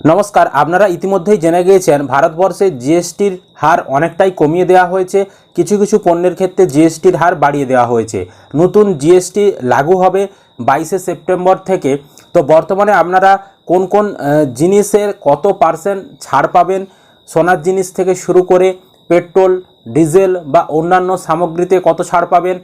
নমস্কার, আপনারা ইতিমধ্যেই জেনে গিয়েছেন, ভারতবর্ষে জিএসটির হার অনেকটাই কমিয়ে দেওয়া হয়েছে। কিছু কিছু পণ্যের ক্ষেত্রে জিএসটির হার বাড়িয়ে দেওয়া হয়েছে। নতুন জিএসটি লাগু হবে বাইশে সেপ্টেম্বর থেকে। তো বর্তমানে আপনারা কোন কোন জিনিসের কত পার্সেন্ট ছাড় পাবেন সোনার জিনিস থেকে শুরু করে পেট্রোল, ডিজেল বা অন্যান্য সামগ্রীতে কত ছাড় পাবেন,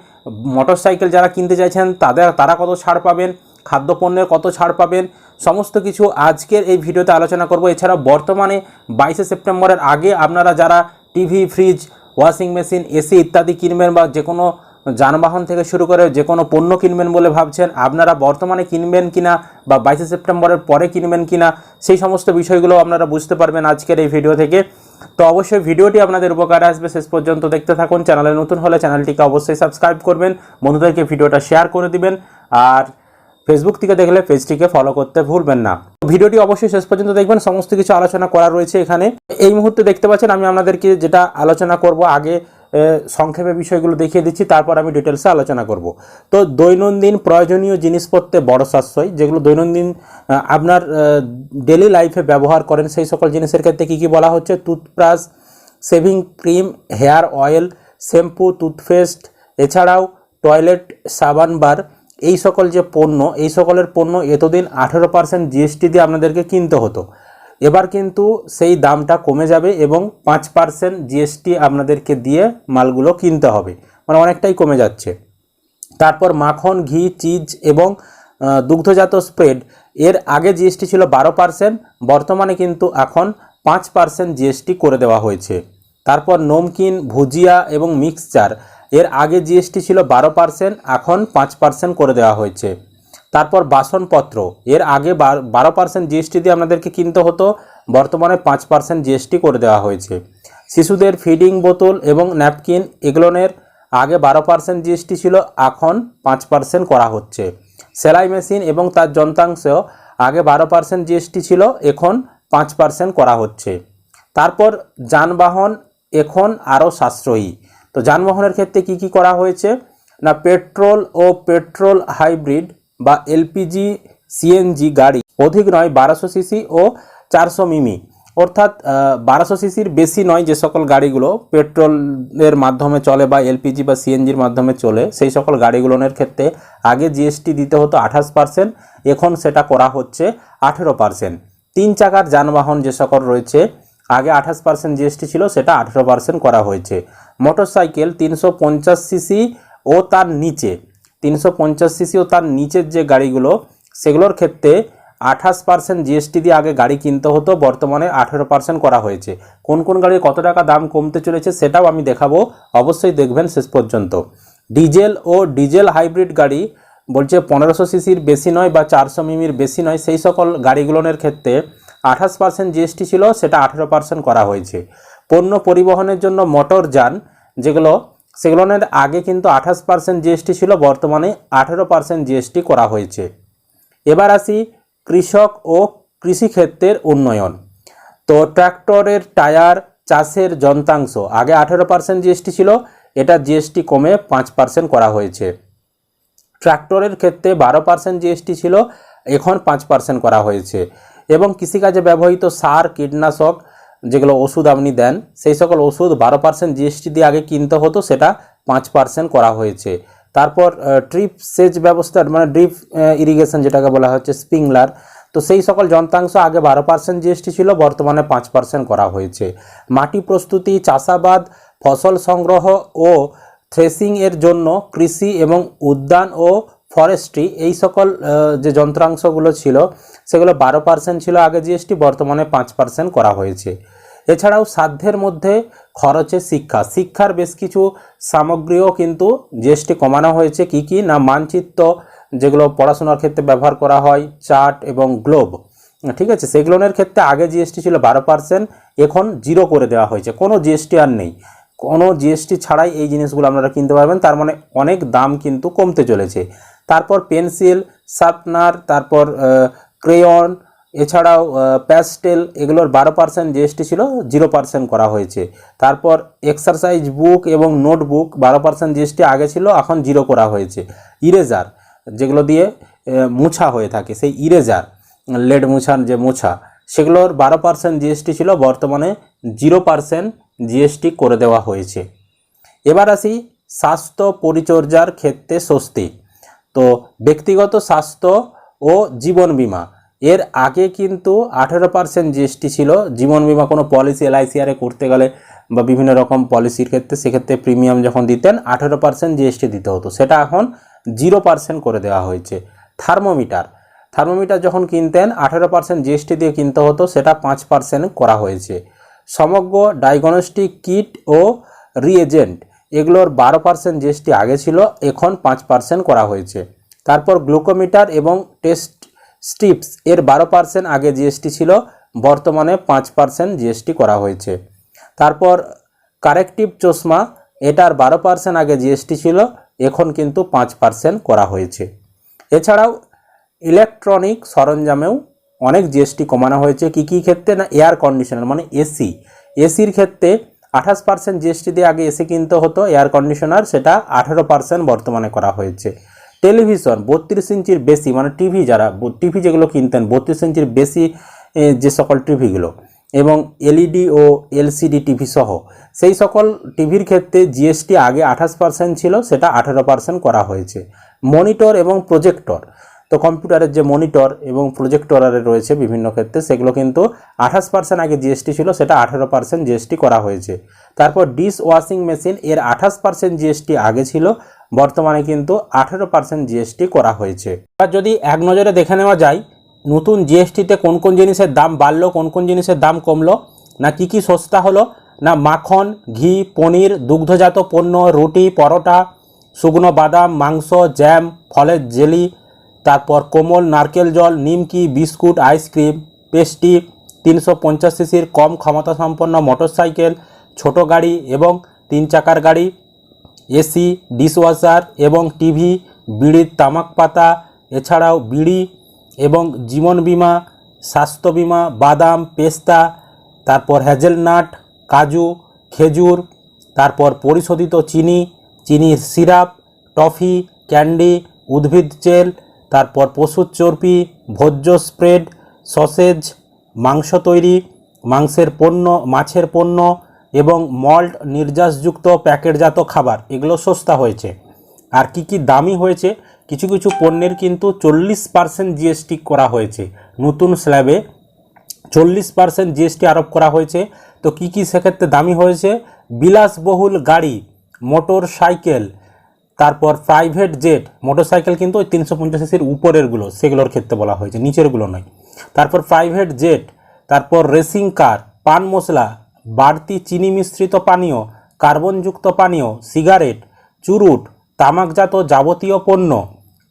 মোটরসাইকেল যারা কিনতে চাইছেন তাদের, তারা কত ছাড় পাবেন খাদ্যপণ্যের কত ছাড় পাবেন, সমস্ত কিছু আজকের এই ভিডিওতে আলোচনা করব। এছাড়া বর্তমানে বাইশে সেপ্টেম্বরের আগে আপনারা যারা TV, fridge, washing machine, AC ইত্যাদি কিনবেন বা যে কোনো যানবাহন থেকে শুরু করে যে কোনো পণ্য কিনবেন বলে ভাবছেন, আপনারা বর্তমানে কিনবেন কিনা বা বাইশে সেপ্টেম্বরের পরে কিনবেন কিনা সেই সমস্ত বিষয়গুলো আপনারা বুঝতে পারবেন আজকের এই ভিডিও থেকে। তো অবশ্যই ভিডিওটি আপনাদের উপকারে আসবে। শেষ পর্যন্ত দেখতে থাকুন। চ্যানেলে নতুন হলে চ্যানেলটিকে অবশ্যই সাবস্ক্রাইব করবেন। বন্ধুদেরকে ভিডিওটা শেয়ার করে দিবেন। আর ফেসবুক থেকে দেখলে পেজটিকে ফলো করতে ভুলবেন না। ভিডিওটি অবশ্যই শেষ পর্যন্ত দেখবেন, সমস্ত কিছু আলোচনা করা রয়েছে এখানে। এই মুহূর্তে দেখতে পাচ্ছেন, আমি আপনাদেরকে যেটা আলোচনা করব, আগে সংক্ষেপে বিষয়গুলো দেখিয়ে দিচ্ছি, তারপর আমি ডিটেলসে আলোচনা করব। তো দৈনন্দিন প্রয়োজনীয় জিনিসপত্রে বড় সাশ্রয়, যেগুলো দৈনন্দিন আপনার ডেলি লাইফে ব্যবহার করেন, সেই সকল জিনিসের ক্ষেত্রে কী কী বলা হচ্ছে? Toothbrush shaving cream hair oil shampoo toothpaste এছাড়াও টয়লেট সাবান, বার এই সকল যে পণ্য, এই সকলের পণ্য এতদিন আঠেরো পার্সেন্ট জিএসটি দিয়ে আপনাদেরকে কিনতে হতো। এবার কিন্তু সেই দামটা কমে যাবে এবং পাঁচ পার্সেন্ট জিএসটি আপনাদেরকে দিয়ে মালগুলো কিনতে হবে। মানে অনেকটাই কমে যাচ্ছে। তারপর মাখন, ঘি, চিজ এবং দুগ্ধজাত স্প্রেড, এর আগে জিএসটি ছিল বারো পার্সেন্ট, বর্তমানে কিন্তু এখন পাঁচ পার্সেন্ট জিএসটি করে দেওয়া হয়েছে। তারপর নমকিন, ভুজিয়া এবং মিক্সচার এর আগে জিএসটি ছিল বারো পার্সেন্ট এখন পাঁচ পার্সেন্ট করে দেওয়া হয়েছে। তারপর বাসনপত্র, এর আগে বারো পার্সেন্ট জিএসটি দিয়ে আপনাদেরকে কিনতে হতো, বর্তমানে পাঁচ পার্সেন্ট জিএসটি করে দেওয়া হয়েছে। শিশুদের ফিডিং বোতল এবং ন্যাপকিন এগুলোনের আগে বারো পার্সেন্ট জিএসটি ছিল, এখন পাঁচ পার্সেন্ট করা হচ্ছে। সেলাই মেশিন এবং তার যন্ত্রাংশ আগে বারো পার্সেন্ট জিএসটি ছিল, এখন পাঁচ পার্সেন্ট করা হচ্ছে। তারপর যানবাহন, এখন আরও সাশ্রয়ী। তো যানবাহনের ক্ষেত্রে কি কি করা হয়েছে? না, পেট্রোল ও পেট্রোল হাইব্রিড বা এলপিজি, সিএনজি গাড়ি অধিক নয়, বারোশো সিসি ও চারশো মিমি। অর্থাৎ বারোশো সিসির বেশি নয় যে সকল গাড়িগুলো পেট্রোলের মাধ্যমে চলে বা এলপিজি বা সিএনজির মাধ্যমে চলে, সেই সকল গাড়িগুলোর ক্ষেত্রে আগে জিএসটি দিতে হতো আঠাশ পার্সেন্ট, এখন সেটা করা হচ্ছে আঠেরো পার্সেন্ট। তিন চাকার যানবাহন যে সকল রয়েছে আগে আঠাশ পার্সেন্ট জিএসটি ছিল, সেটা আঠেরো পার্সেন্ট করা হয়েছে। মোটর সাইকেল তিনশো পঞ্চাশ সিসি ও তার নিচে, তিনশো পঞ্চাশ সিসি ও তার নিচের যে গাড়িগুলো, সেগুলোর ক্ষেত্রে আঠাশ পার্সেন্ট জিএসটি দিয়ে আগে গাড়ি কিনতে হতো, বর্তমানে আঠেরো পার্সেন্ট করা হয়েছে। কোন কোন গাড়ির কত টাকা দাম কমতে চলেছে সেটাও আমি দেখাবো, অবশ্যই দেখবেন শেষ পর্যন্ত। ডিজেল ও ডিজেল হাইব্রিড গাড়ি বলছে পনেরোশো সিসির বেশি নয় বা চারশো মিমির বেশি নয়, সেই সকল গাড়িগুলোর ক্ষেত্রে আঠাশ পার্সেন্ট জিএসটি ছিল, সেটা আঠেরো পার্সেন্ট করা হয়েছে। পণ্য পরিবহনের জন্য মোটর যান, যেগুলো সেগুলোর আগে কিন্তু আঠাশ পার্সেন্ট জিএসটি ছিল, বর্তমানে আঠেরো পার্সেন্ট জিএসটি করা হয়েছে। এবার আসি কৃষক ও কৃষিক্ষেত্রের উন্নয়ন। তো ট্র্যাক্টরের টায়ার, চাষের যন্ত্রাংশ, আগে আঠেরো পার্সেন্ট জিএসটি ছিল, এটা জিএসটি কমে পাঁচ পার্সেন্ট করা হয়েছে। ট্র্যাক্টরের ক্ষেত্রে বারো পার্সেন্ট জিএসটি ছিল, এখন পাঁচ পার্সেন্ট করা হয়েছে। এবং কৃষিকাজে ব্যবহৃত সার, কীটনাশক যেগুলো ওষুধ আপনি দেন, সেই সকল ওষুধ বারো পার্সেন্ট জিএসটি দিয়ে আগে কিনতে হতো, সেটা পাঁচ পার্সেন্ট করা হয়েছে। তারপর ট্রিপ সেচ ব্যবস্থা মানে ড্রিপ ইরিগেশন যেটাকে বলা হচ্ছে, স্প্রিংলার, তো সেই সকল যন্ত্রাংশ আগে বারো পার্সেন্ট জিএসটি ছিল, বর্তমানে পাঁচ পার্সেন্ট করা হয়েছে। মাটি প্রস্তুতি, চাষাবাদ, ফসল সংগ্রহ ও থ্রেসিং এর জন্য কৃষি এবং উদ্যান ও ফরেস্ট্রি এই সকল যে যন্ত্রাংশগুলো ছিল, সেগুলো বারো পার্সেন্ট ছিল আগে জিএসটি বর্তমানে পাঁচ পার্সেন্ট করা হয়েছে। এছাড়াও সাধ্যের মধ্যে খরচে শিক্ষা। শিক্ষার বেশ কিছু সামগ্রীও কিন্তু জিএসটি কমানো হয়েছে। কি কি? না, মানচিত্র, যেগুলো পড়াশোনার ক্ষেত্রে ব্যবহার করা হয়, চার্ট এবং গ্লোব। ঠিক আছে? সেগুলোর ক্ষেত্রে আগে জিএসটি ছিল বারো পার্সেন্ট এখন জিরো করে দেওয়া হয়েছে। কোনো জিএসটি আর নেই। কোনো জিএসটি ছাড়াই এই জিনিসগুলো আপনারা কিনতে পারবেন। তার মানে অনেক দাম কিন্তু কমতে চলেছে। তারপর পেন্সিল, শার্পনার, তারপর ক্রেয়ন, এছাড়াও প্যাস্টেল, এগুলোর বারো পার্সেন্ট জিএসটি ছিল, জিরো পার্সেন্ট করা হয়েছে। তারপর এক্সারসাইজ বুক এবং নোটবুক, বারো পার্সেন্ট জিএসটি আগে ছিল, এখন জিরো করা হয়েছে। ইরেজার, যেগুলো দিয়ে মোছা হয়ে থাকে, সেই ইরেজার, লেড মোছার যে মোছা, সেগুলোর বারো পার্সেন্ট জিএসটি ছিল, বর্তমানে জিরো পার্সেন্ট জিএসটি করে দেওয়া হয়েছে। এবার আসি স্বাস্থ্য পরিচর্যার ক্ষেত্রে স্বস্তি। তো ব্যক্তিগত স্বাস্থ্য ও জীবন বীমা। এর আগে কিন্তু আঠেরো পার্সেন্ট জিএসটি ছিল। জীবন বীমা কোনো পলিসি এলআইসিআরে করতে গেলে বা বিভিন্ন রকম পলিসির ক্ষেত্রে সেক্ষেত্রে প্রিমিয়াম যখন দিতেন, আঠেরো পার্সেন্ট জিএসটি দিতে হতো। সেটা এখন জিরো পার্সেন্ট করে দেওয়া হয়েছে। থার্মোমিটার। থার্মোমিটার যখন কিনতেন, আঠেরো পার্সেন্ট জিএসটি দিয়ে কিনতে হতো, সেটা পাঁচ পার্সেন্ট করা হয়েছে। সমগ্র ডায়াগনস্টিক কিট ও রিএজেন্ট এগুলোর বারো পার্সেন্ট জিএসটি আগে ছিল, এখন পাঁচ পার্সেন্ট করা হয়েছে। তারপর গ্লুকোমিটার এবং টেস্ট স্ট্রিপস, এর বারো পার্সেন্ট আগে জিএসটি ছিল, বর্তমানে পাঁচ পার্সেন্ট জিএসটি করা হয়েছে। তারপর কারেক্টিভ চশমা, এটার বারো পার্সেন্ট আগে জিএসটি ছিল, এখন কিন্তু পাঁচ পার্সেন্ট করা হয়েছে। এছাড়াও ইলেকট্রনিক সরঞ্জামেও অনেক জিএসটি কমানো হয়েছে। কী কী ক্ষেত্রে? না, এয়ার কন্ডিশনার মানে এসি। এসির ক্ষেত্রে আঠাশ পার্সেন্ট জিএসটি দিয়ে আগে এসি কিনতে হতো এয়ার কন্ডিশনার সেটা আঠারো পার্সেন্ট বর্তমানে করা হয়েছে। টেলিভিশন বত্রিশ ইঞ্চির বেশি মানে টিভি যারা টিভি যেগুলো কিনতেন, বত্রিশ ইঞ্চির বেশি যে সকল টিভিগুলো, এবং এলইডি ও এলসিডি টিভি সহ, সেই সকল টিভির ক্ষেত্রে জিএসটি আগে আঠাশ পার্সেন্ট ছিল, সেটা আঠেরো পার্সেন্ট করা হয়েছে। মনিটর এবং প্রজেক্টর তো কম্পিউটারের যে মনিটর এবং প্রজেক্টরারে রয়েছে বিভিন্ন ক্ষেত্রে, সেগুলো কিন্তু আঠাশ পার্সেন্ট আগে জিএসটি ছিল, সেটা আঠেরো পার্সেন্ট জিএসটি করা হয়েছে। তারপর ডিশ ওয়াশিং মেশিন, এর আঠাশ পার্সেন্ট জিএসটি আগে ছিল, বর্তমানে কিন্তু আঠেরো পার্সেন্ট জিএসটি করা হয়েছে। এবার যদি এক নজরে দেখে নেওয়া যায়, নতুন জিএসটিতে কোন কোন জিনিসের দাম বাড়লো, কোন কোন জিনিসের দাম কমলো, না কি কি সস্তা হলো, না মাখন, ঘি, পনির, দুগ্ধজাত পণ্য, রুটি, পরোটা, শুকনো বাদাম, মাংস, জ্যাম, ফলের জেলি তারপর কোমল নারকেল জল, নিমকি, বিস্কুট, আইসক্রিম, পেস্টি, তিনশো পঞ্চাশ সিসির কম ক্ষমতা সম্পন্ন মোটরসাইকেল, ছোট গাড়ি এবং তিন চাকার গাড়ি, এসি, ডিশওয়াশার এবং টিভি, বিড়ির তামাক পাতা, এছাড়াও বিড়ি এবং জীবন বীমা, স্বাস্থ্য বীমা, বাদাম, পেস্তা, তারপর হ্যাজেলনাট কাজু, খেজুর, তারপর পরিশোধিত চিনি, চিনির সিরাপ, টফি, ক্যান্ডি, উদ্ভিদ তেল তারপর পশুর চর্বি, ভোজ্য স্প্রেড, সসেজ, মাংস তৈরি, মাংসের পণ্য, মাছের পণ্য এবং মল্ট নির্যাসযুক্ত প্যাকেটজাত খাবার, এগুলো সস্তা হয়েছে। আর কি কি দামি হয়েছে? কিছু কিছু পণ্যের কিন্তু চল্লিশ পার্সেন্ট জিএসটি করা হয়েছে। নতুন স্ল্যাবে চল্লিশ পার্সেন্ট জিএসটি আরোপ করা হয়েছে। তো কি কি সেক্ষেত্রে দামি হয়েছে? বিলাসবহুল গাড়ি মোটর সাইকেল তারপর প্রাইভেট জেট মোটরসাইকেল কিন্তু ওই তিনশো পঞ্চাশ সিসির উপরেরগুলো, সেগুলোর ক্ষেত্রে বলা হয়েছে, নিচেরগুলো নয়। তারপর প্রাইভেট জেট তারপর রেসিং কার পান মশলা, বাড়তি চিনি মিশ্রিত পানীয় কার্বনযুক্ত পানীয় সিগারেট চুরুট, তামাকজাত যাবতীয় পণ্য,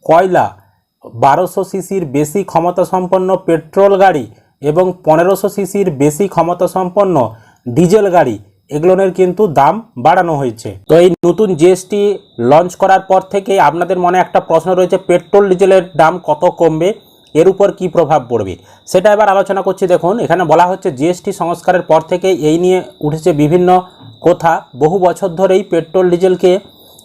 কয়লা, বারোশো সিসির বেশি ক্ষমতা সম্পন্ন পেট্রোল গাড়ি এবং পনেরোশো সিসির বেশি ক্ষমতা সম্পন্ন ডিজেল গাড়ি এগুলোর কিন্তু দাম বাড়ানো হয়েছে। তো এই নতুন জিএসটি লঞ্চ করার পর থেকে আপনাদের মনে একটা প্রশ্ন রয়েছে, পেট্রোল, ডিজেলের দাম কত কমবে? এর উপর কি প্রভাব পড়বে? সেটা এবার আলোচনা করছি। দেখুন, এখানে বলা হচ্ছে জিএসটি সংস্কারের পর থেকে এই নিয়ে উঠেছে বিভিন্ন কথা। বহু বছর ধরেই পেট্রোল, ডিজেলকে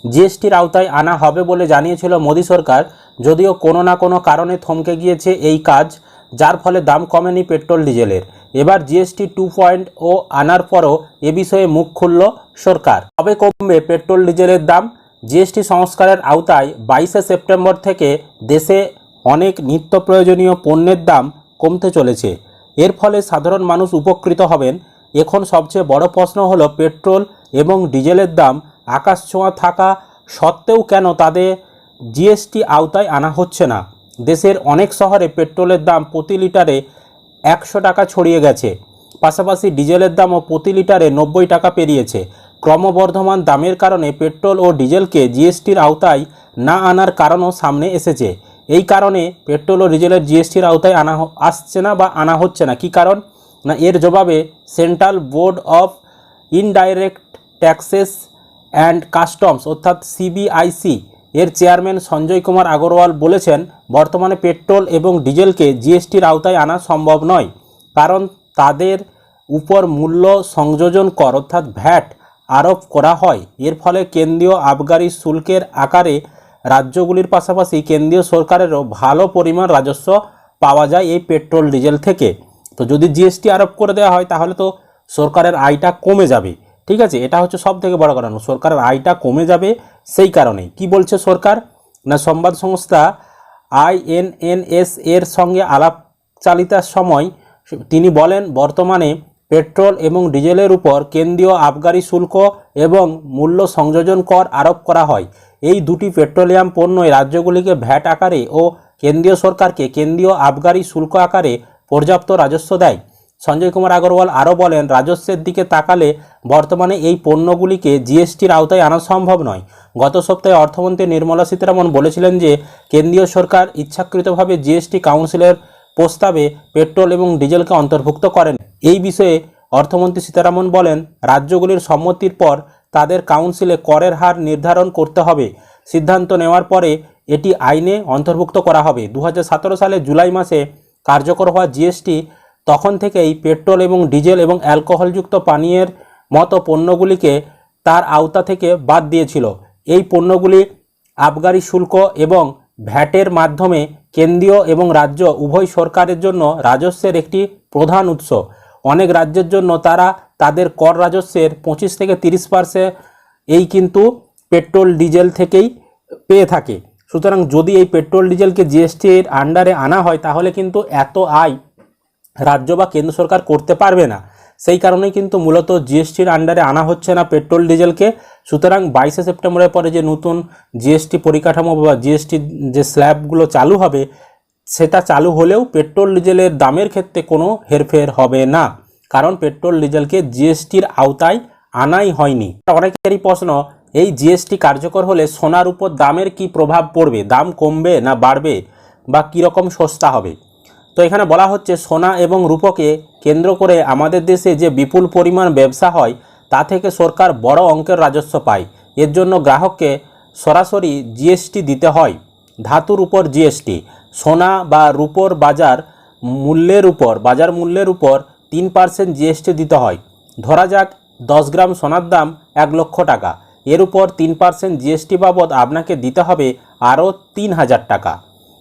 জিএসটির আওতায় আনা হবে বলে জানিয়েছিল মোদী সরকার। যদিও কোনো না কোনো কারণে থমকে গিয়েছে এই কাজ, যার ফলে দাম কমেনি পেট্রোল, ডিজেলের। এবার জিএসটি টু পয়েন্ট ও আনার পরও এ বিষয়ে মুখ খুলল সরকার। কবে কমবে পেট্রোল ডিজেলের দাম। জিএসটি সংস্কারের আওতায় বাইশে সেপ্টেম্বর থেকে দেশে অনেক নিত্য প্রয়োজনীয় পণ্যের দাম কমতে চলেছে। এর ফলে সাধারণ মানুষ উপকৃত হবেন। এখন সবচেয়ে বড় প্রশ্ন হলো পেট্রোল এবং ডিজেলের দাম। আকাশ ছোঁয়া থাকা সত্ত্বেও কেন তাদের জিএসটি আওতায় আনা হচ্ছে না? দেশের অনেক শহরে পেট্রোলের দাম প্রতি লিটারে একশো টাকা ছড়িয়ে গেছে। পাশাপাশি ডিজেলের দামও প্রতি লিটারে নব্বই টাকা পেরিয়েছে। ক্রমবর্ধমান দামের কারণে পেট্রোল ও ডিজেলকে জিএসটির আওতায় না আনার কারণও সামনে এসেছে। এই কারণে পেট্রোল ও ডিজেলের জিএসটির আওতায় আনা আসছে না বা আনা হচ্ছে না। কি কারণ? না, এর জবাবে central board of indirect taxes and customs, অর্থাৎ সিবিআইসি এর চেয়ারম্যান সঞ্জয় কুমার আগরওয়াল বলেছেন, বর্তমানে পেট্রোল এবং ডিজেলকে জিএসটির আওতায় আনা সম্ভব নয়, কারণ তাদের উপর মূল্য সংযোজন কর, অর্থাৎ ভ্যাট আরোপ করা হয়। এর ফলে কেন্দ্রীয় আবগারি শুল্কের আকারে রাজ্যগুলির পাশাপাশি কেন্দ্রীয় সরকারেরও ভালো পরিমাণ রাজস্ব পাওয়া যায় এই পেট্রোল, ডিজেল থেকে। তো যদি জিএসটি আরোপ করে দেওয়া হয়, তাহলে তো সরকারের আয়টা কমে যাবে। ঠিক আছে, এটা হচ্ছে সব থেকে বড় কারণ সরকারের আয়টা কমে যাবে সেই কারণে। কি বলছে সরকার? না, সংবাদ সংস্থা আইএনএনএস এর সঙ্গে আলাপচালিতার সময় তিনি বলেন, বর্তমানে পেট্রোল এবং ডিজেলের উপর কেন্দ্রীয় আবগারি শুল্ক এবং মূল্য সংযোজন কর আরোপ করা হয়। এই দুটি পেট্রোলিয়াম পণ্যই রাজ্যগুলিকে ভ্যাট আকারে ও কেন্দ্রীয় সরকারকে কেন্দ্রীয় আবগারি শুল্ক আকারে পর্যাপ্ত রাজস্ব দেয়। সঞ্জয় কুমার আগরওয়াল আরও বলেন, রাজস্বের দিকে তাকালে বর্তমানে এই পণ্যগুলিকে জিএসটির আওতায় আনা সম্ভব নয়। গত সপ্তাহে অর্থমন্ত্রী নির্মলা সীতারামন বলেছিলেন যে, কেন্দ্রীয় সরকার ইচ্ছাকৃতভাবে জিএসটি কাউন্সিলের প্রস্তাবে পেট্রোল এবং ডিজেলকে অন্তর্ভুক্ত করেন। এই বিষয়ে অর্থমন্ত্রী সীতারামন বলেন, রাজ্যগুলির সম্মতির পর তাদের কাউন্সিলে করের হার নির্ধারণ করতে হবে। সিদ্ধান্ত নেওয়ার পরে এটি আইনে অন্তর্ভুক্ত করা হবে। দু হাজার সতেরো সালে জুলাই মাসে কার্যকর হওয়া জিএসটি তখন থেকেই পেট্রোল এবং ডিজেল এবং অ্যালকোহলযুক্ত পানীয়ের মতো পণ্যগুলিকে তার আওতা থেকে বাদ দিয়েছিল। এই পণ্যগুলি আবগারি শুল্ক এবং ভ্যাটের মাধ্যমে কেন্দ্রীয় এবং রাজ্য উভয় সরকারের জন্য রাজস্বের একটি প্রধান উৎস। অনেক রাজ্যের জন্য তারা তাদের কর রাজস্বের পঁচিশ থেকে তিরিশ পার্সেন্ট এই কিন্তু পেট্রোল, ডিজেল থেকেই পেয়ে থাকে। সুতরাং যদি এই পেট্রোল, ডিজেলকে জিএসটির আন্ডারে আনা হয়, তাহলে কিন্তু এত আয় রাজ্য বা কেন্দ্র সরকার করতে পারবে না। সেই কারণেই কিন্তু মূলত জিএসটির আন্ডারে আনা হচ্ছে না পেট্রোল, ডিজেলকে। সুতরাং বাইশে সেপ্টেম্বরের পরে যে নতুন জিএসটি পরিকাঠামো বা জিএসটির যে স্ল্যাবগুলো চালু হবে, সেটা চালু হলেও পেট্রোল, ডিজেলের দামের ক্ষেত্রে কোনো হেরফের হবে না। কারণ পেট্রোল, ডিজেলকে জিএসটির আওতায় আনাই হয়নি। অনেকেরই প্রশ্ন, এই জিএসটি কার্যকর হলে সোনার উপর দামের কি প্রভাব পড়বে? দাম কমবে না বাড়বে? বা কীরকম সস্তা হবে? তো এখানে বলা হচ্ছে সোনা এবং রূপকে কেন্দ্র করে আমাদের দেশে যে বিপুল পরিমাণ ব্যবসা হয়, তা থেকে সরকার বড় অঙ্কের রাজস্ব পায়। এর জন্য গ্রাহককে সরাসরি জিএসটি দিতে হয়, ধাতুর উপর জিএসটি সোনা বা রূপোর বাজার মূল্যের উপর, বাজার মূল্যের উপর তিন পার্সেন্ট জিএসটি দিতে হয়। ধরা যাক, দশ গ্রাম সোনার দাম এক লক্ষ টাকা। এর উপর তিন পার্সেন্ট জিএসটি বাবদ আপনাকে দিতে হবে আরও তিন হাজার টাকা।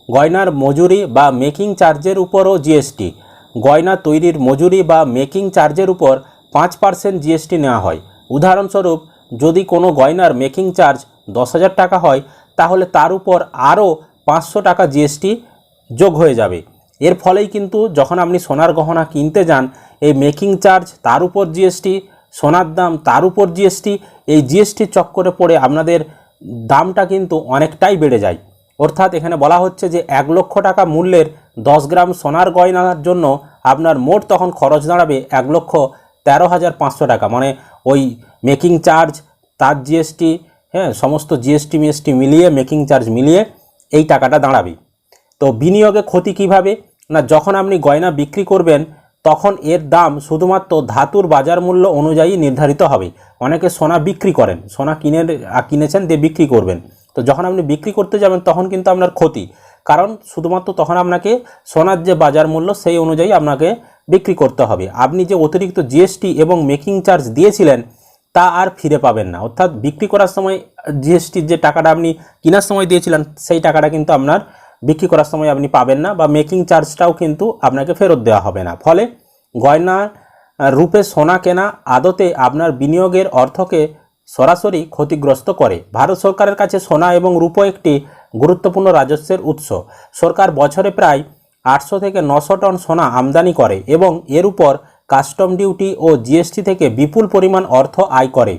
গয়নার মজুরি বা মেকিং চার্জের উপরও জিএসটি। গয়না তৈরির মজুরি বা মেকিং চার্জের উপর পাঁচ পার্সেন্ট জিএসটি নেওয়া হয়। উদাহরণস্বরূপ, যদি কোনো গয়নার মেকিং চার্জ দশ হাজার টাকা হয়, তাহলে তার উপর আরও পাঁচশো টাকা জিএসটি যোগ হয়ে যাবে। এর ফলেই কিন্তু যখন আপনি সোনার গহনা কিনতে যান, এই মেকিং চার্জ তার উপর জিএসটি, সোনার দাম তার উপর জিএসটি, এই জিএসটির চক্করে পড়ে আপনাদের দামটা কিন্তু অনেকটাই বেড়ে যায়। অর্থাৎ এখানে বলা হচ্ছে যে এক লক্ষ টাকা মূল্যের দশ গ্রাম সোনার গয়নার জন্য আপনার মোট তখন খরচ দাঁড়াবে এক লক্ষ তেরো হাজার পাঁচশো টাকা। মানে ওই মেকিং চার্জ তার জিএসটি হ্যাঁ সমস্ত জিএসটি মিএসটি মিলিয়ে মেকিং চার্জ মিলিয়ে এই টাকাটা দাঁড়াবে। তো বিনিয়োগে ক্ষতি কীভাবে? না, যখন আপনি গয়না বিক্রি করবেন, তখন এর দাম শুধুমাত্র ধাতুর বাজার মূল্য অনুযায়ী নির্ধারিত হবে। অনেকে সোনা বিক্রি করেন, সোনা কিনে, কিনেছেন, দিয়ে বিক্রি করবেন। তো যখন আপনি বিক্রি করতে যাবেন, তখন কিন্তু আপনার ক্ষতি। কারণ শুধুমাত্র তখন আপনাকে সোনার যে বাজার মূল্য, সেই অনুযায়ী আপনাকে বিক্রি করতে হবে। আপনি যে অতিরিক্ত জিএসটি এবং মেকিং চার্জ দিয়েছিলেন, তা আর ফিরে পাবেন না। অর্থাৎ বিক্রি করার সময় জিএসটির যে টাকাটা আপনি কেনার সময় দিয়েছিলেন, সেই টাকাটা কিন্তু আপনার বিক্রি করার সময় আপনি পাবেন না বা মেকিং চার্জটাও কিন্তু আপনাকে ফেরত দেওয়া হবে না। ফলে গয়না, রূপে সোনা কেনা, আদতে আপনার বিনিয়োগের অর্থকে সরাসরি ক্ষতিগ্রস্ত করে। ভারত সরকারের কাছে সোনা এবং রূপো একটি গুরুত্বপূর্ণ রাজস্বের উৎস। সরকার বছরে প্রায় আটশো থেকে নশো টন সোনা আমদানি করে এবং এর উপর কাস্টম ডিউটি ও জিএসটি থেকে বিপুল পরিমাণ অর্থ আয় করে।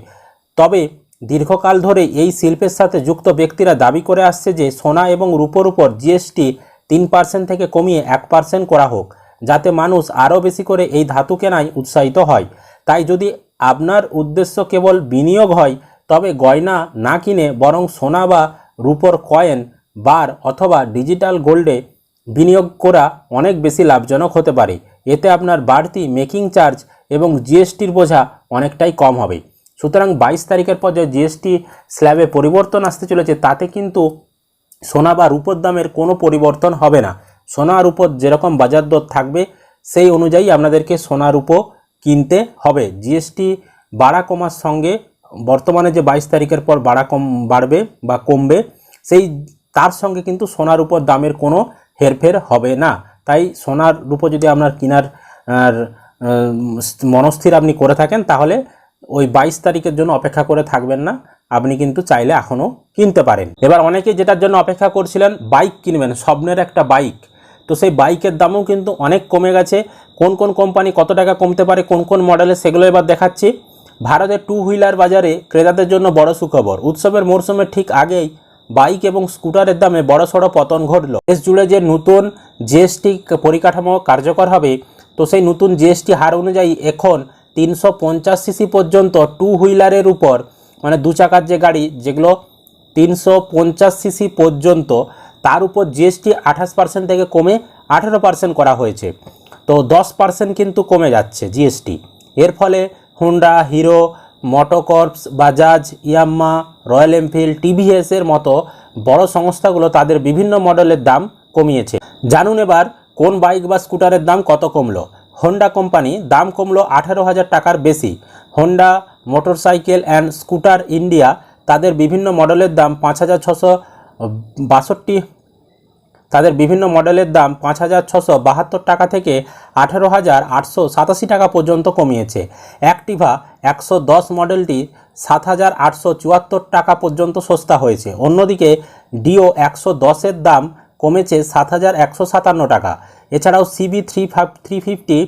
তবে দীর্ঘকাল ধরে এই শিল্পের সাথে যুক্ত ব্যক্তিরা দাবি করে আসছে যে সোনা এবং রূপোর উপর জিএসটি তিন পার্সেন্ট থেকে কমিয়ে এক পার্সেন্ট করা হোক, যাতে মানুষ আরও বেশি করে এই ধাতু কেনায় উৎসাহিত হয়। তাই যদি আপনার উদ্দেশ্য কেবল বিনিয়োগ হয়, তবে গয়না না কিনে বরং সোনা বা রূপোর কয়েন, বার অথবা ডিজিটাল গোল্ডে বিনিয়োগ করা অনেক বেশি লাভজনক হতে পারে। এতে আপনার বাড়তি মেকিং চার্জ এবং জিএসটির বোঝা অনেকটাই কম হবে। সুতরাং বাইশ তারিখের পর যে জিএসটি স্ল্যাবে পরিবর্তন আসতে চলেছে, তাতে কিন্তু সোনা বা রূপোর দামের কোনো পরিবর্তন হবে না। সোনা রূপোর যেরকম বাজার দর থাকবে, সেই অনুযায়ী আপনাদেরকে সোনা, রূপো কিনতে হবে। জিএসটি বাড়া কমার সঙ্গে বর্তমানে যে বাইশ তারিখের পর বাড়া কম বাড়বে বা কমবে, সেই তার সঙ্গে কিন্তু সোনার উপর দামের কোনো হেরফের হবে না। তাই সোনার রূপো যদি আপনার কেনার মনস্থির আপনি করে থাকেন, তাহলে ওই বাইশ তারিখের জন্য অপেক্ষা করে থাকবেন না। আপনি কিন্তু চাইলে এখনও কিনতে পারেন। এবার অনেকে যেটার জন্য অপেক্ষা করছিলেন, বাইক কিনবেন, স্বপ্নের একটা বাইক। তো সেই বাইকের দামও কিন্তু অনেক কমে গেছে। কোন কোন কোম্পানি কত টাকা কমতে পারে, কোন কোন মডেলে সেগুলো এবার দেখাচ্ছি। ভারতের টু হুইলার বাজারে ক্রেতাদের জন্য বড় সুখবর। উৎসবের মরশুমের ঠিক আগেই বাইক এবং স্কুটারের দামে বড়সড় পতন ঘটল। দেশ জুড়ে যে নতুন জিএসটি পরিকাঠামো কার্যকর হবে, তো সেই নতুন জিএসটি হার অনুযায়ী এখন তিনশো পঞ্চাশ সিসি পর্যন্ত টু হুইলারের উপর মানে দু চাকার যে গাড়ি, যেগুলো তিনশো পঞ্চাশ সিসি পর্যন্ত তার উপর জিএসটি আঠাশ পার্সেন্ট থেকে কমে আঠেরো পার্সেন্ট করা হয়েছে। তো দশ পার্সেন্ট কিন্তু কমে যাচ্ছে জিএসটি এর ফলে Honda Hero MotoCorps Bajaj Yamaha Royal Enfield TVS এর মতো বড় সংস্থাগুলো তাদের বিভিন্ন মডেলের দাম কমিয়েছে। জানুন এবার কোন বাইক বা স্কুটারের দাম কত কমলো। হোন্ডা কোম্পানি দাম কমলো আঠারো হাজার টাকার বেশি। Honda motorcycle and scooter India তাদের বিভিন্ন মডেলের দাম পাঁচ হাজার ছশো বাষট্টি। তাদের বিভিন্ন মডেলের দাম পাঁচ হাজার ছশো বাহাত্তর টাকা থেকে আঠেরো হাজার আটশো সাতাশি টাকা পর্যন্ত কমিয়েছে। অ্যাক্টিভা একশো দশ মডেলটি সাত হাজার আটশো চুয়াত্তর টাকা পর্যন্ত সস্তা হয়েছে। অন্যদিকে ডিও একশো দশের দাম কমেছে সাত হাজার একশো সাতান্ন টাকা। এছাড়াও CB three five, three fifty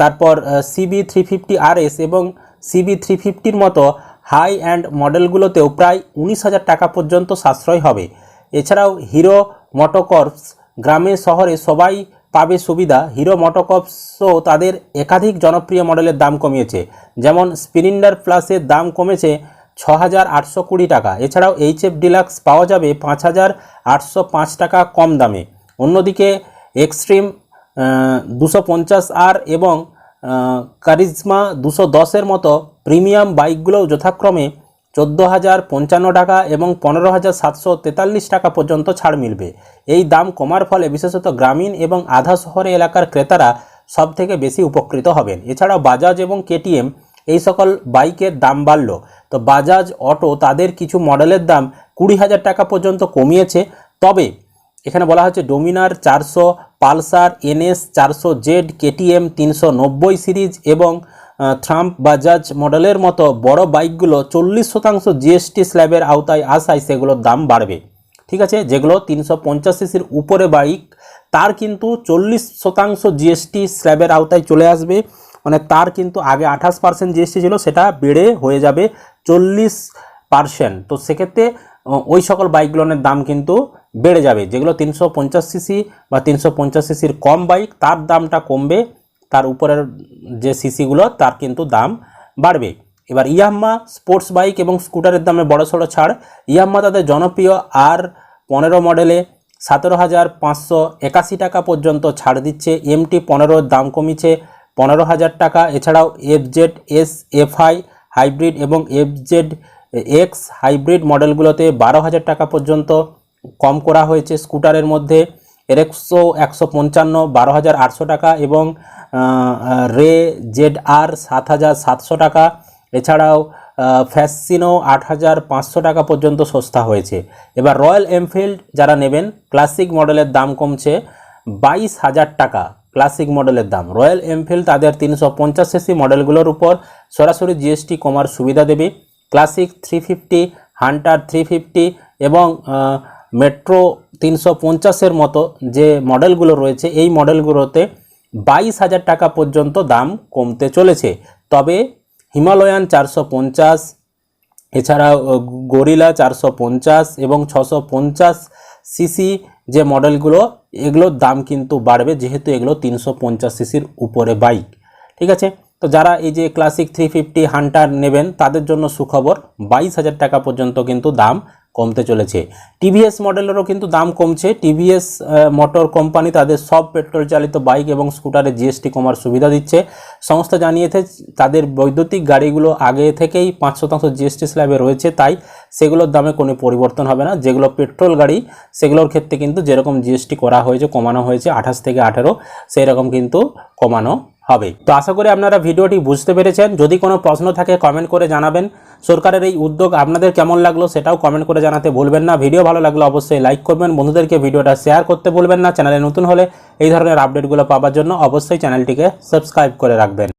তারপর সিবি থ্রি ফিফটি আরএস এবং সিবি থ্রি ফিফটির মতো হাই অ্যান্ড মডেলগুলোতেও প্রায় উনিশ হাজার টাকা পর্যন্ত সাশ্রয় হবে। এছাড়াও হিরো মোটোকর্পস গ্রামে শহরে সবাই পাবে সুবিধা। হিরো মোটোকর্পসও তাদের একাধিক জনপ্রিয় মডেলের দাম কমিয়েছে। যেমন স্প্লেন্ডার প্লাসের দাম কমেছে ছ হাজার আটশো কুড়ি টাকা। এছাড়াও এইচএফ ডিলাক্স পাওয়া যাবে পাঁচ হাজার আটশো পাঁচ টাকা কম দামে। অন্যদিকে এক্সট্রিম দুশো পঞ্চাশ আর এবং কারিজমা দুশো দশের মতো প্রিমিয়াম বাইকগুলোও যথাক্রমে চোদ্দ হাজার পঞ্চান্ন টাকা এবং পনেরো হাজার সাতশো তেতাল্লিশ টাকা পর্যন্ত ছাড় মিলবে। এই দাম কমার ফলে বিশেষত গ্রামীণ এবং আধা শহরে এলাকার ক্রেতারা সব থেকে বেশি উপকৃত হবেন। এছাড়াও বাজাজ এবং কেটিএম এই সকল বাইকের দাম বাড়ল। তো বাজাজ অটো তাদের কিছু মডেলের দাম কুড়ি হাজার টাকা পর্যন্ত কমিয়েছে। তবে এখানে বলা হচ্ছে ডোমিনার চারশো পালসার, এনএস, চারশো জেড, কেটিএম, তিনশো নব্বই সিরিজ এবং থ্রাম্প বাজাজ মডেলের মতো বড় বাইকগুলো চল্লিশ শতাংশ জিএসটি স্ল্যাবের আওতায় আসায় সেগুলোর দাম বাড়বে। ঠিক আছে? যেগুলো তিনশো পঞ্চাশ সিসির উপরে বাইক, তার কিন্তু চল্লিশ শতাংশ জিএসটি স্ল্যাবের আওতায় চলে আসবে। মানে তার কিন্তু আগে আঠাশ পার্সেন্ট জিএসটি ছিল, সেটা বেড়ে হয়ে যাবে চল্লিশ পার্সেন্ট। তো সেক্ষেত্রে ওই সকল বাইকগুলোর দাম কিন্তু বেড়ে যাবে। যেগুলো তিনশো পঞ্চাশ সিসি বা তিনশো পঞ্চাশ সিসির কম বাইক, তার দামটা কমবে, তার উপরের যে সিসিগুলো, তার কিন্তু দাম বাড়বে। এবার ইয়াম্মা স্পোর্টস বাইক এবং স্কুটারের দামে বড় সড়ো ছাড়। ইয়াম্মা তাদের জনপ্রিয় আর পনেরো মডেলে সতেরো হাজার পাঁচশো একাশি টাকা পর্যন্ত ছাড় দিচ্ছে। এমটি পনেরোর দাম কমিছে পনেরো হাজার টাকা। এছাড়াও এফজেড এস এফআই হাইব্রিড এবং এফজেড এক্স হাইব্রিড মডেলগুলোতে বারো হাজার টাকা পর্যন্ত কম করা হয়েছে। স্কুটারের মধ্যে এরেক্সো একশো পঞ্চান্ন, বারো হাজার আটশো টাকা এবং রে জেড আর সাত হাজার সাতশো টাকা। এছাড়াও ফ্যাসিনো আট হাজার পাঁচশো টাকা পর্যন্ত সস্তা হয়েছে। এবার রয়্যাল এনফিল্ড যারা নেবেন, ক্লাসিক মডেলের দাম কমছে বাইশ হাজার টাকা, ক্লাসিক মডেলের দাম। রয়্যাল এনফিল্ড তাদের তিনশো পঞ্চাশ সিসি মডেলগুলোর উপর সরাসরি জিএসটি কমার সুবিধা দেবে। Classic three fifty, Hunter three fifty এবং মেট্রো তিনশো পঞ্চাশের মতো যে মডেলগুলো রয়েছে, এই মডেলগুলোতে বাইশ হাজার টাকা পর্যন্ত দাম কমতে চলেছে। তবে হিমালয়ান চারশো পঞ্চাশ, এছাড়াও গরিলা চারশো পঞ্চাশ এবং ছশো পঞ্চাশ সিসি যে মডেলগুলো, এগুলোর দাম কিন্তু বাড়বে যেহেতু এগুলো তিনশো পঞ্চাশ সিসির উপরে বাইক। ঠিক আছে? তো যারা এই যে ক্লাসিক থ্রি ফিফটি হান্টার নেবেন, তাদের জন্য সুখবর, বাইশ হাজার টাকা পর্যন্ত কিন্তু দাম কমতে চলেছে। টিভিএস মডেলেরও কিন্তু দাম কমছে। টিভিএস মোটর কোম্পানি তাদের সব পেট্রোল চালিত বাইক এবং স্কুটারে জিএসটি কমার সুবিধা দিচ্ছে। সংস্থা জানিয়েছে, তাদের বৈদ্যুতিক গাড়িগুলো আগে থেকেই পাঁচ শতাংশ জিএসটি স্ল্যাবে রয়েছে, তাই সেগুলোর দামে কোনো পরিবর্তন হবে না। যেগুলো পেট্রোল গাড়ি, সেগুলোর ক্ষেত্রে কিন্তু যেরকম জিএসটি করা হয়েছে, কমানো হয়েছে, আঠাশ থেকে আঠেরো সেই রকম কিন্তু কমানো হবে। তো আশা করি আপনারা ভিডিওটি বুঝতে পেরেছেন। যদি কোনো প্রশ্ন থাকে কমেন্ট করে জানাবেন। সরকারের এই উদ্যোগ আপনাদের কেমন লাগল সেটাও কমেন্ট করে জানাতে বলবেন না। ভিডিও ভালো লাগল অবশ্যই লাইক করবেন। বন্ধুদেরকে ভিডিওটা শেয়ার করতে বলবেন না। চ্যানেলে নতুন হলে এই ধরনের আপডেটগুলো পাওয়ার জন্য অবশ্যই চ্যানেলটিকে সাবস্ক্রাইব করে রাখবেন।